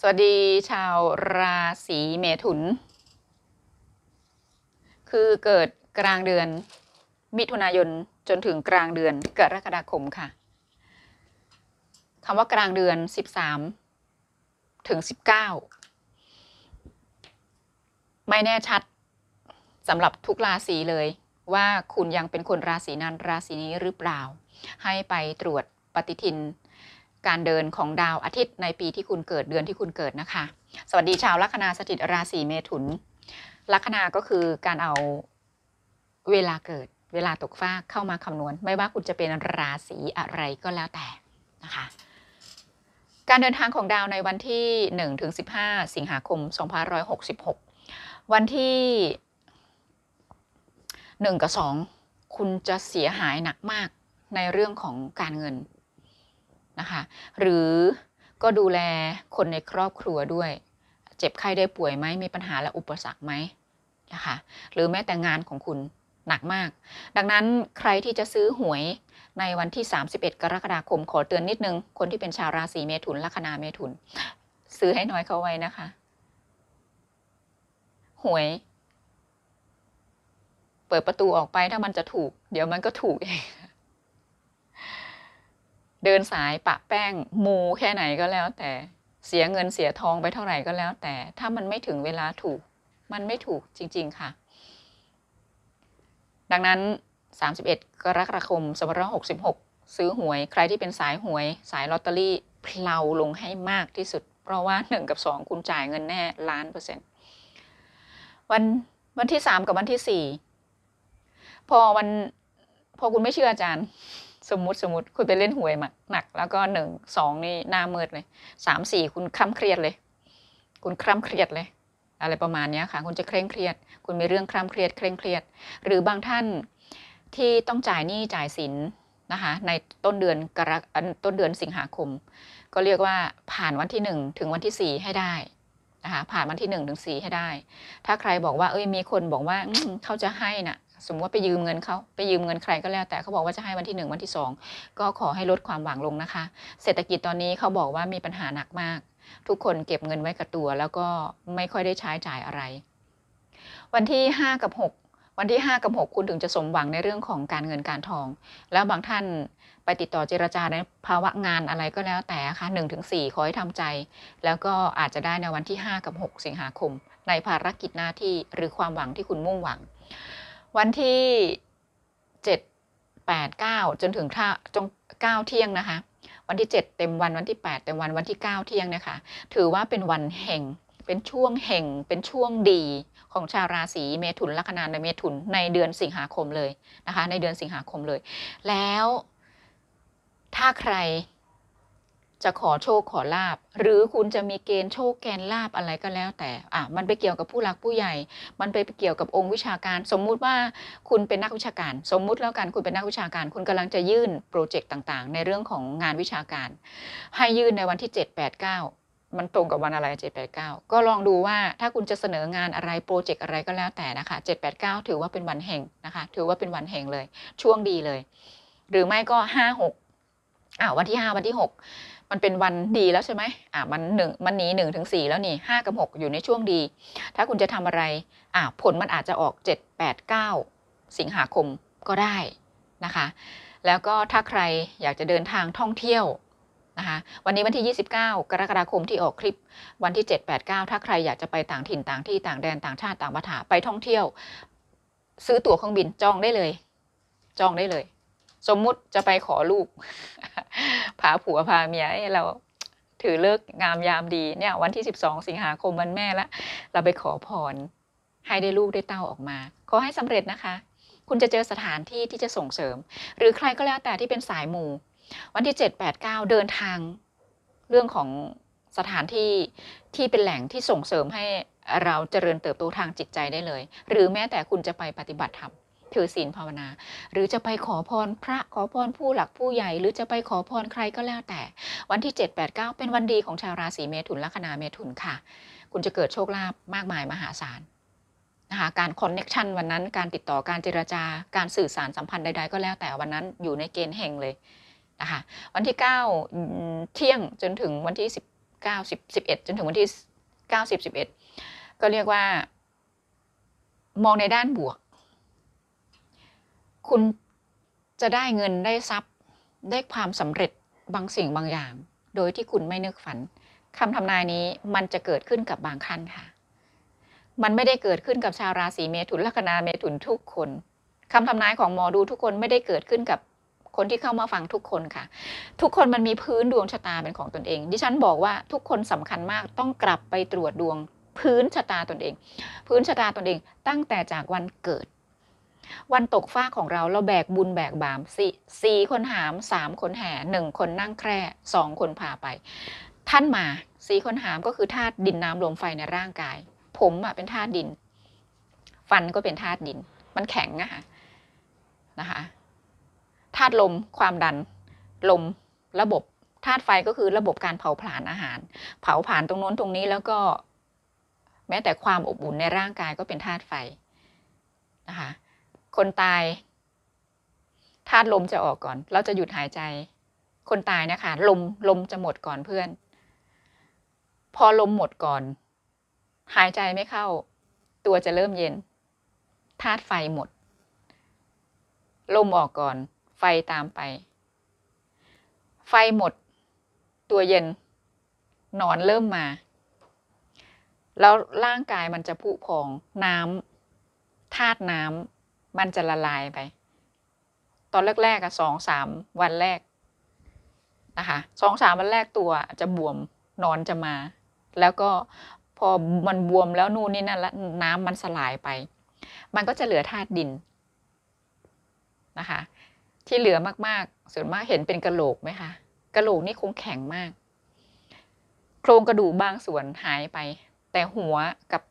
สวัสดีชาวราศีเมถุน คือเกิดกลางเดือน มิถุนายนจนถึงกลางเดือนกรกฎาคมค่ะคำว่ากลางเดือน 13 ถึง 19 ไม่แน่ชัดสำหรับทุกราศีเลย ว่าคุณยังเป็นคนราศีนั้นราศีนี้หรือเปล่า ให้ไปตรวจปฏิทิน การเดินของดาวอาทิตย์ในปีที่คุณเกิดเดือนที่คุณเกิดนะคะ สวัสดีชาวลัคนาสถิตราศีเมถุน ลัคนาก็คือการเอาเวลาเกิดเวลาตกฟ้าเข้ามาคำนวณ ไม่ว่าคุณจะเป็นราศีอะไรก็แล้วแต่นะคะ การเดินทางของดาวในวันที่1ถึง15 สิงหาคม 2566 วันที่ 1 กับ 2 คุณจะเสียหายหนักมากในเรื่องของการเงิน นะคะหรือก็ดูแลคนในครอบครัวด้วย เจ็บไข้ได้ป่วยไหมมีปัญหาและอุปสรรคไหมนะคะหรือแม้แต่งานของคุณหนักมาก ดังนั้นใครที่จะซื้อหวยในวันที่ 31 กรกฎาคมขอเตือนนิดนึง คนที่เป็นชาวราศีเมถุนลัคนาเมถุน ซื้อให้น้อยเข้าไว้นะคะ หวย เปิดประตูออกไปถ้ามันจะถูก เดี๋ยวมันก็ถูกเอง เดินสายปะแป้งมูแค่ไหนก็แล้วแต่เสียเงินเสียทองไปเท่าไหร่ก็แล้วแต่ ถ้ามันไม่ถึงเวลาถูก มันไม่ถูกจริง ๆ ค่ะ ดังนั้น 31 กรกฎาคม2566 ซื้อหวย ใครที่เป็นสายหวย สายลอตเตอรี่เพลาลงให้มากที่สุด เพราะว่า 1 กับ 2 คุณจ่ายเงินแน่ล้านเปอร์เซ็นต์วันวันที่ 3 กับวันที่ 4 พอวันพอคุณไม่เชื่ออาจารย์ สมมติสมมติคุณไปเล่นหวยมาหนัก แล้วก็หนึ่งสองนี่หน้ามืดเลยสามสี่คุณคล่ำเครียดเลย คุณคล่ำเครียดเลย อะไรประมาณนี้ค่ะ คุณจะเคร่งเครียด คุณมีเรื่องคล่ำเครียด เคร่งเครียด หรือบางท่านที่ต้องจ่ายหนี้จ่ายสินนะคะในต้นเดือนกรกฎต้นเดือนสิงหาคม ก็เรียกว่าผ่านวันที่หนึ่งถึงวันที่สี่ให้ได้นะคะผ่านวันที่หนึ่งถึงสี่ให้ได้ ถ้าใครบอกว่าเอ้ยมีคนบอกว่าเขาจะให้น่ะ สมมติว่าไปยืมเงินเขาไปยืมเงินใครก็แล้ว แต่เขาบอกว่าจะให้วันที่หนึ่งวันที่สองก็ขอให้ลดความหวังลงนะคะ เศรษฐกิจตอนนี้เขาบอกว่ามีปัญหาหนักมาก ทุกคนเก็บเงินไว้กับตัว แล้วก็ไม่ค่อยได้ใช้จ่ายอะไร วันที่ 5 กับ 6 วันที่ 5 กับ 6 คุณถึงจะสมหวังในเรื่องของการเงินการทอง แล้วบางท่านไปติดต่อเจรจาในภาวะงานอะไรก็แล้วแต่ค่ะ1ถึง4ขอให้ทำใจ แล้วก็อาจจะได้ในวันที่ 5 กับ 6 สิงหาคม ในภารกิจหน้าที่หรือความหวังที่คุณมุ่งหวัง วันที่เจ็ดแปดเก้าจนถึงท่าจงเก้าเที่ยงนะคะ วันที่เจ็ดเต็มวันวันที่แปดเต็มวันวันที่เก้าเที่ยงนะคะ ถือว่าเป็นวันแห่งเป็นช่วงแห่งเป็นช่วงดีของชาวราศีเมถุนลัคนาในเมถุนในเดือนสิงหาคมเลยนะคะ ในเดือนสิงหาคมเลย แล้วถ้าใคร จะขอโชคขอลาบ หรือคุณจะมีเกณฑ์โชคแกนลาบอะไรก็แล้วแต่อะมันไปเกี่ยวกับผู้หลักผู้ใหญ่ มันไปเกี่ยวกับองค์วิชาการ สมมุติว่าคุณเป็นนักวิชาการ สมมุติแล้วกันคุณเป็นนักวิชาการ คุณกำลังจะยื่นโปรเจกต์ต่างๆ ในเรื่องของงานวิชาการ ให้ยื่นในวันที่ 7 8 9มันตรงกับวันอะไร 7 8 9 ก็ลองดูว่าถ้าคุณจะเสนองานอะไรโปรเจกต์อะไรก็แล้วแต่นะคะ 7 8 9 ถือว่าเป็นวันแห่งนะคะ ถือว่าเป็นวันแห่งเลย ช่วงดีเลย หรือไม่ก็ 5 6อ่าวันที่ 5 วันที่ 6 มันเป็นวันดีแล้วใช่ไหมอ่ามันหนึ่งมันหนีหนึ่งถึงสี่แล้วนี่ห้ากับหกอยู่ในช่วงดี ถ้าคุณจะทำอะไรอ่าผลมันอาจจะออกเจ็ดแปดเก้าสิงหาคมก็ได้นะคะ แล้วก็ถ้าใครอยากจะเดินทางท่องเที่ยวนะคะวันนี้วันที่ 29 กรกฎาคมที่ออกคลิปวันที่ 7 8 9 ถ้าใครอยากจะไปต่างถิ่นต่างที่ต่างแดนต่างชาติต่างภาษาไปท่องเที่ยว ซื้อตั๋วเครื่องบินจองได้เลย จองได้เลย สมมุติจะไปขอลูกพาผัวพาเมียให้เราถือเลิกงามยามดีเนี่ย วันที่ 12 สิงหาคมวันแม่ละ เราไปขอพรให้ได้ลูกได้เต้าออกมา ขอให้สำเร็จนะคะ คุณจะเจอสถานที่ที่จะส่งเสริม หรือใครก็แล้วแต่ที่เป็นสายมูวันที่ 7 8 9 เดินทาง เรื่องของสถานที่ที่เป็นแหล่งที่ส่งเสริมให้เราเจริญเติบโตทางจิตใจได้เลย หรือแม้แต่คุณจะไปปฏิบัติธรรม ถือศีลภาวนา หรือจะไปขอพรพระขอพรผู้หลักผู้ใหญ่ หรือจะไปขอพรใครก็แล้วแต่ วันที่ 7 8 9 เป็นวันดีของชาวราศีเมถุนลัคนาเมถุนค่ะ คุณจะเกิดโชคลาภมากมายมหาศาลนะคะการคอนเน็ชันวันนั้นการติดต่อการเจรจาการสื่อสารสัมพันธ์ใดๆ ก็แล้วแต่วันนั้นอยู่ในเกณฑ์แห่งเลยนะคะวันที่ 9 เที่ยงจนถึงวันที่เก้าสิบสิบเอ็ดจนถึงวันที่เก้าสิบสิบเอ็ดก็เรียกว่ามองในด้านบวก คุณจะได้เงินได้ทรัพย์ได้ความสำเร็จบางสิ่งบางอย่าง โดยที่คุณไม่นึกฝันคำทำนายนี้มันจะเกิดขึ้นกับบางท่านค่ะ มันไม่ได้เกิดขึ้นกับชาวราศีเมถุนลัคนาเมถุนทุกคนคำทำนายของหมอดูทุกคนไม่ได้เกิดขึ้นกับคนที่เข้ามาฟังทุกคนค่ะ ทุกคนมันมีพื้นดวงชะตาเป็นของตนเอง ดิฉันบอกว่าทุกคนสำคัญมากต้องกลับไปตรวจดวงพื้นชะตาตนเอง พื้นชะตาตนเองตั้งแต่จากวันเกิด วันตกฟ้าของเราเราแบกบุญแบกบามสี่สี่คนหามสามคนแห่หนึ่งคนนั่งแคร่สองคนพาไป ท่านมาสี่คนหามก็คือธาตุดินน้ำลมไฟในร่างกาย ผมอะเป็นธาตุดิน ฟันก็เป็นธาตุดิน มันแข็งอะค่ะนะคะธาตุลมความดันลมระบบธาตุไฟก็คือระบบการเผาผลาญอาหาร เผาผลาญตรงโน้นตรงนี้แล้วก็ แม้แต่ความอบอุ่นในร่างกายก็เป็นธาตุไฟนะคะ คนตายธาตุลมจะออกก่อน เราจะหยุดหายใจ คนตายนะคะ ลมลมจะหมดก่อนเพื่อน พอลมหมดก่อน หายใจไม่เข้า ตัวจะเริ่มเย็นธาตุไฟหมด ลมออกก่อน ไฟตามไป ไฟหมด ตัวเย็น นอนเริ่มมา แล้วร่างกายมันจะผุพองน้ำธาตุน้ำ มันจะละลายไป ตอนแรกๆอะสองสามวันแรกนะคะสองสามวันแรกตัวจะบวมนอนจะมา แล้วก็พอมันบวมแล้วนู่นนี่นั่นแล้วน้ำมันสลายไป มันก็จะเหลือธาตุดินนะคะที่เหลือมากๆ ส่วนมากเห็นเป็นกระโหลกไหมคะกระโหลกนี่คงแข็งมาก โครงกระดูกบางส่วนหายไป แต่หัวกับ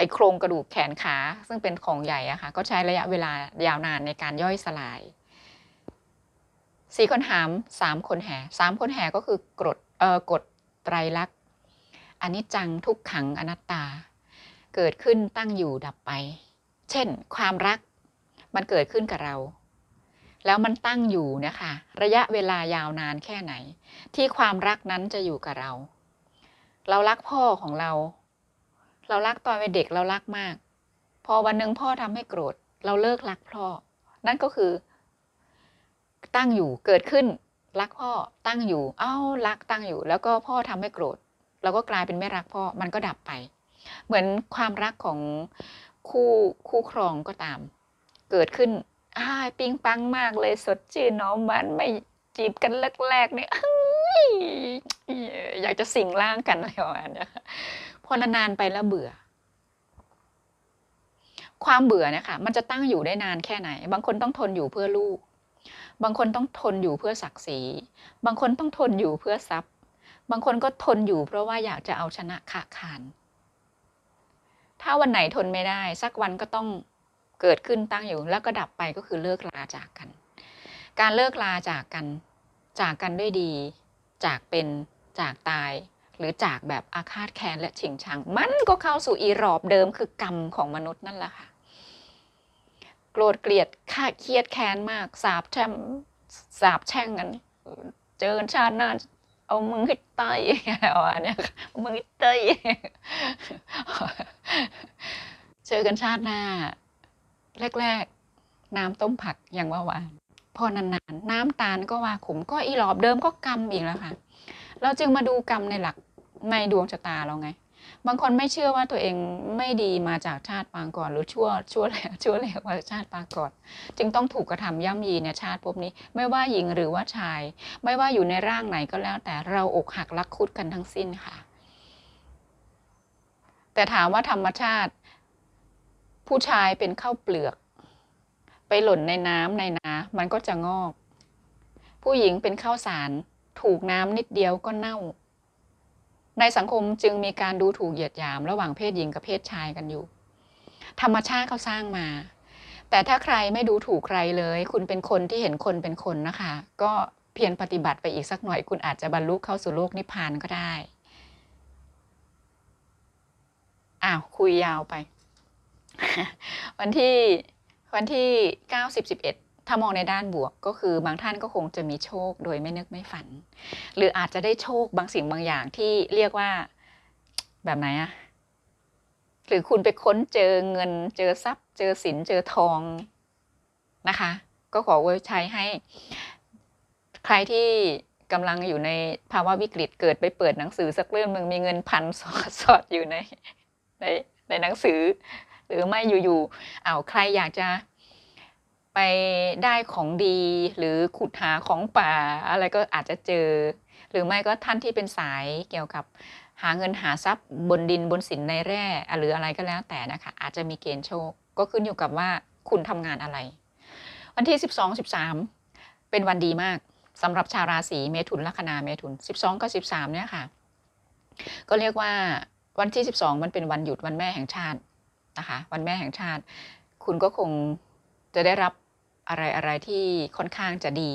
ไอโครงกระดูกแขนขาซึ่งเป็นของใหญ่อะค่ะก็ใช้ระยะเวลายาวนานในการย่อยสลายสี่คนหามสามคนแห่สามคนแห่ก็คือกฎเอ่อกฎไตรลักษณ์อนิจจังทุกขังอนัตตา เกิดขึ้นตั้งอยู่ดับไป เช่น ความรักมันเกิดขึ้นกับเรา แล้วมันตั้งอยู่นะคะระยะเวลายาวนานแค่ไหน ที่ความรักนั้นจะอยู่กับเรา เรารักพ่อของเรา เรารักตอนเป็นเด็กเรารักมาก พอวันหนึ่งพ่อทำให้โกรธ เราเลิกรักพ่อ นั่นก็คือ ตั้งอยู่เกิดขึ้น รักพ่อตั้งอยู่ เอ้ารักตั้งอยู่ แล้วก็พ่อทำให้โกรธ เราก็กลายเป็นไม่รักพ่อมันก็ดับไป เหมือนความรักของคู่คู่ครองก็ตาม เกิดขึ้นอ้าปิงปังมากเลยสดชื่นนาะมันไม่จีบกันแรกๆเนี่ยอยากจะสิงร่างกันอะไรประมาณนี้ พอนานๆไปแล้วเบื่อ ความเบื่อเนะคะมันจะตั้งอยู่ได้นานแค่ไหน บางคนต้องทนอยู่เพื่อลูก บางคนต้องทนอยู่เพื่อศักดิ์ศรี บางคนต้องทนอยู่เพื่อทรัพย์ บางคนก็ทนอยู่เพราะว่าอยากจะเอาชนะขาขานถ้าวันไหนทนไม่ได้ สักวันก็ต้องเกิดขึ้นตั้งอยู่ แล้วก็ดับไปก็คือเลิกลาจากกัน การเลิกลาจากกัน จากกันด้วยดี จากเป็นจากตาย หรือจากแบบอาฆาตแค้นและฉิงชัง มันก็เข้าสู่อีรอบเดิมคือกรรมของมนุษย์นั่นแหละค่ะ โกรธเกลียดข้าเครียดแค้นมาก สาบแช่งสาบแช่งกัน เจอกันชาติหน้าเอามึงให้ตายอะไรประมาเนี้ยค่ะเอามึงให้ตายเจอกันชาติหน้า แรก ๆ น้ำต้มผักอย่างว่าหวาน พอนานๆ น้ำตาลก็ว่าขมก็อีหลอบเดิมก็กรรมอีกแล้วค่ะ เราจึงมาดูกรรมในหลัก ในดวงชะตาเราไง บางคนไม่เชื่อว่าตัวเองไม่ดีมาจากชาติปางก่อน หรือชั่วชั่วแล้วชั่วแล้วมาจาชาติปางก่อน จึงต้องถูกกระทำย่ำยีในชาติภพนี้ ไม่ว่าหญิงหรือว่าชาย ไม่ว่าอยู่ในร่างไหนก็แล้ว แต่เราอกหักรักคุดกันทั้งสิ้นค่ะ แต่ถามว่าธรรมชาติ ผู้ชายเป็นข้าวเปลือก ไปหล่นในน้ำในนามันก็จะงอก ผู้หญิงเป็นข้าวสาร ถูกน้ำนิดเดียวก็เน่า ในสังคมจึงมีการดูถูกเหยียดหยามระหว่างเพศหญิงกับเพศชายกันอยู่ ธรรมชาติเขาสร้างมา แต่ถ้าใครไม่ดูถูกใครเลย คุณเป็นคนที่เห็นคนเป็นคนนะคะ ก็เพียรปฏิบัติไปอีกสักหน่อย คุณอาจจะบรรลุเข้าสู่โลกนิพพานก็ได้อ้าวคุยยาวไป วันที่วันที่เก้าสิบสิบเอ็ด ถ้ามองในด้านบวกก็คือบางท่านก็คงจะมีโชคโดยไม่นึกไม่ฝัน หรืออาจจะได้โชคบางสิ่งบางอย่างที่เรียกว่าแบบไหนอะหรือคุณไปค้นเจอเงิน เจอทรัพย์ เจอสินเจอทองนะคะ ก็ขอไว้ใช้ให้ ใครที่กำลังอยู่ในภาวะวิกฤตเกิดไปเปิดหนังสือสักเรื่องหนึ่งมีเงินพันสอดสอดอยู่ในในในหนังสือ หรือไม่อยู่ๆอ้าวใครอยากจะ ไปได้ของดีหรือขุดหาของป่าอะไรก็อาจจะเจอ หรือไม่ก็ท่านที่เป็นสายเกี่ยวกับหาเงินหาทรัพย์บนดินบนสินในแร่หรืออะไรก็แล้วแต่นะคะ อาจจะมีเกณฑ์โชค ก็ขึ้นอยู่กับว่าคุณทำงานอะไร วันที่ 12 13 เป็นวันดีมากสำหรับชาวราศีเมถุนลัคนาเมถุน 12 กับ 13 เนี่ยค่ะ ก็เรียกว่าวันที่ 12 มันเป็นวันหยุดวันแม่แห่งชาตินะคะ วันแม่แห่งชาติ คุณก็คง จะได้รับอะไรอะไรที่ค่อนข้างจะดี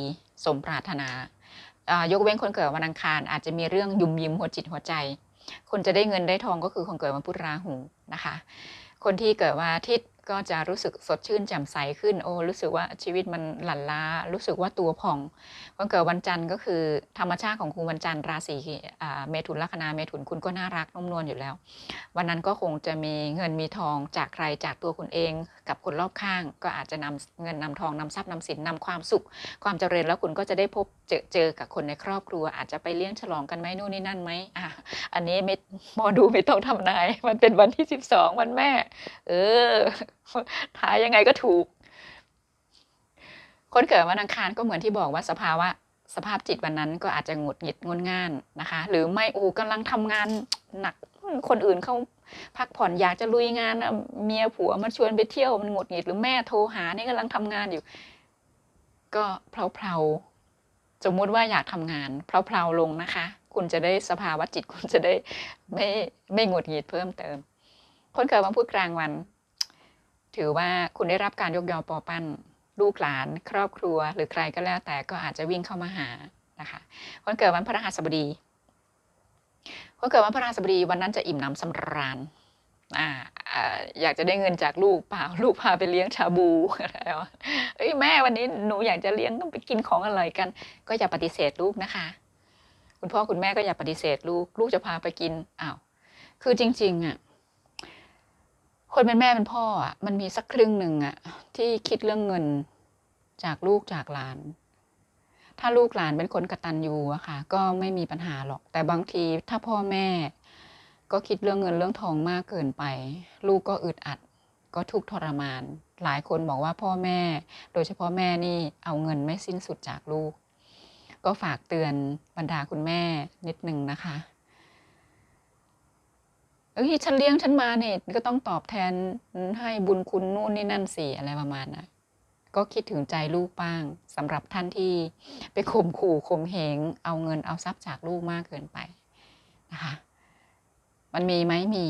สมปรารถนายกเว้นคนเกิดวันอังคาร อาจจะมีเรื่องยุมยิ้มหัวจิตหัวใจ คนจะได้เงินได้ทองก็คือคนเกิดวันพุธราหูนะคะ คนที่เกิดวันอาทิตย์ ก็จะรู้สึกสดชื่นแจ่มใสขึ้น โอ้รู้สึกว่าชีวิตมันหลั่นล้า รู้สึกว่าตัวผ่องคนเกิดวันจันทร์ก็คือธรรมชาติของคุณวันจันทร์ราศีเมถุนลัคนาเมถุนคุณก็น่ารักนุ่มนวลอยู่แล้ว วันนั้นก็คงจะมีเงินมีทองจากใครจากตัวคุณเอง กับคนรอบข้าง ก็อาจจะนำเงินนำทองนำทรัพย์นำสินนำความสุข ความเจริญแล้วคุณก็จะได้พบเจอเจอกับคนในครอบครัว อาจจะไปเลี้ยงฉลองกันไหมนู่นนี่นั่นไหมอะอันนี้ไม่มอดูไม่ต้องทำนายมันเป็นวันที่สิบสองวันแม่ เออ ทายยังไงก็ถูก คนเกิดวันอังคารก็เหมือนที่บอกว่าสภาวะสภาพจิตวันนั้นก็อาจจะหงุดหงิดงนง่านนะคะ หรือไม่โอ้กำลังทำงานหนักคนอื่นเขาพักผ่อนอยากจะลุยงานเมียผัวมันชวนไปเที่ยวมันหงุดหงิดหรือแม่โทรหานี่กำลังทำงานอยู่ ก็เพลาๆสมมุติว่าอยากทำงานเพลาๆลงนะคะ คุณจะได้สภาวะจิตคุณจะได้ไม่ไม่หงุดหงิดเพิ่มเติม คนเกิดวันพุธกลางวัน ถือว่าคุณได้รับการยกยอปอปั้นลูกหลาน ครอบครัว หรือใครก็แล้วแต่ก็อาจจะวิ่งเข้ามาหานะคะคนเกิดวันพฤหัสบดีคนเกิดวันพฤหัสบดีวันนั้นจะอิ่มน้ำสำราญอ่าอยากจะได้เงินจากลูกเปล่าลูกพาไปเลี้ยงชาบูอะไรวะเอ้ยแม่วันนี้หนูอยากจะเลี้ยงต้องไปกินของอร่อยกัน ก็อย่าปฏิเสธลูกนะคะ คุณพ่อคุณแม่ก็อย่าปฏิเสธลูก ลูกจะพาไปกินอ้าวคือจริงๆอะ คนเป็นแม่เป็นพ่ออะมันมีสักครึ่งหนึ่งอะที่คิดเรื่องเงินจากลูกจากหลาน ถ้าลูกหลานเป็นคนกระตันยูอะค่ะ ก็ไม่มีปัญหาหรอก แต่บางทีถ้าพ่อแม่ ก็คิดเรื่องเงินเรื่องทองมากเกินไป ลูกก็อึดอัด ก็ทุกข์ทรมาน หลายคนบอกว่าพ่อแม่ โดยเฉพาะแม่นี่เอาเงินไม่สิ้นสุดจากลูก ก็ฝากเตือนบรรดาคุณแม่นิดนึงนะคะ เอ้ยฉันเลี้ยงฉันมาเนี่ยก็ต้องตอบแทนให้บุญคุณนู่นนี่นั่นสิอะไรประมาณนะก็คิดถึงใจลูกบ้างสำหรับท่านที่ไปข่มขู่ข่มเหง เอาเงินเอาทรัพย์จากลูกมากเกินไปนะคะมันมีไหมมี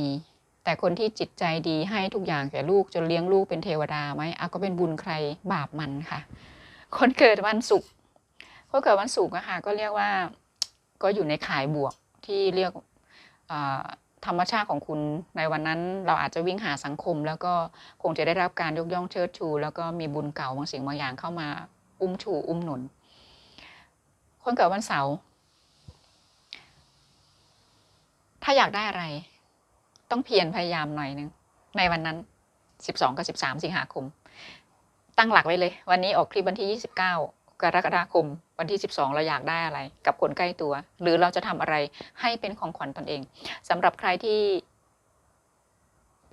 แต่คนที่จิตใจดีให้ทุกอย่างแก่ลูกจนเลี้ยงลูกเป็นเทวดาไหมเอาก็เป็นบุญใครบาปมันค่ะ คนเกิดวันศุกร์คนเกิดวันศุกร์อะค่ะก็เรียกว่าก็อยู่ในขายบวกที่เรียกอ่า ธรรมชาติของคุณในวันนั้น เราอาจจะวิ่งหาสังคม แล้วก็คงจะได้รับการยกย่องเชิดชู แล้วก็มีบุญเก่าบางสิ่งบางอย่างเข้ามาอุ้มชูอุ้มหนุน คนเกิดวันเสาร์ถ้าอยากได้อะไร ต้องเพียรพยายามหน่อยนึงในวันนั้น 12 กับ 13 สิงหาคม ตั้งหลักไว้เลย วันนี้ออกคลิปวันที่ 29 กรกฎาคมวันที่ 12 เราอยากได้อะไร กับคนใกล้ตัว หรือเราจะทำอะไรให้เป็นของขวัญตนเองสำหรับใครที่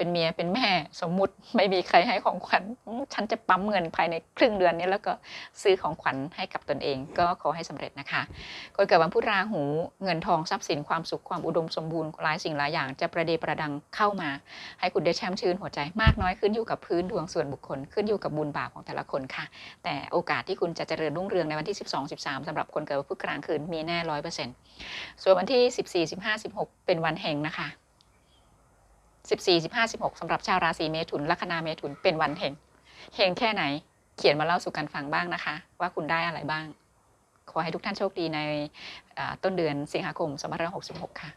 เป็นเมียเป็นแม่สมมุติไม่มีใครให้ของขวัญฉันจะปั๊มเงินภายในครึ่งเดือนนี้แล้วก็ซื้อของขวัญให้กับตนเอง ก็ขอให้สำเร็จนะคะคนเกิดวันพุธราหูเงินทองทรัพย์สินความสุขความอุดมสมบูรณ์หลายสิ่งหลายอย่างจะประเดประดังเข้ามา ให้คุณได้แช่มชื่นหัวใจมากน้อยขึ้นอยู่กับพื้นดวงส่วนบุคคลขึ้นอยู่กับบุญบาปของแต่ละคนค่ะ แต่โอกาสที่คุณจะเจริญรุ่งเรืองในวันที่ 12 13สำหรับคนเกิดวันพุธกลางคืนมีแน่ร้อยเปอร์เซ็นต์ส่วนวันที่ 14 15 16 เป็นวันแห่งนะคะ 14 15 16สำหรับชาวราศีเมถุนลัคนาเมถุนเป็นวันเฮงเฮงแค่ไหน เขียนมาเล่าสู่กันฟังบ้างนะคะ ว่าคุณได้อะไรบ้าง ขอให้ทุกท่านโชคดีในต้นเดือนสิงหาคม2566 ค่ะ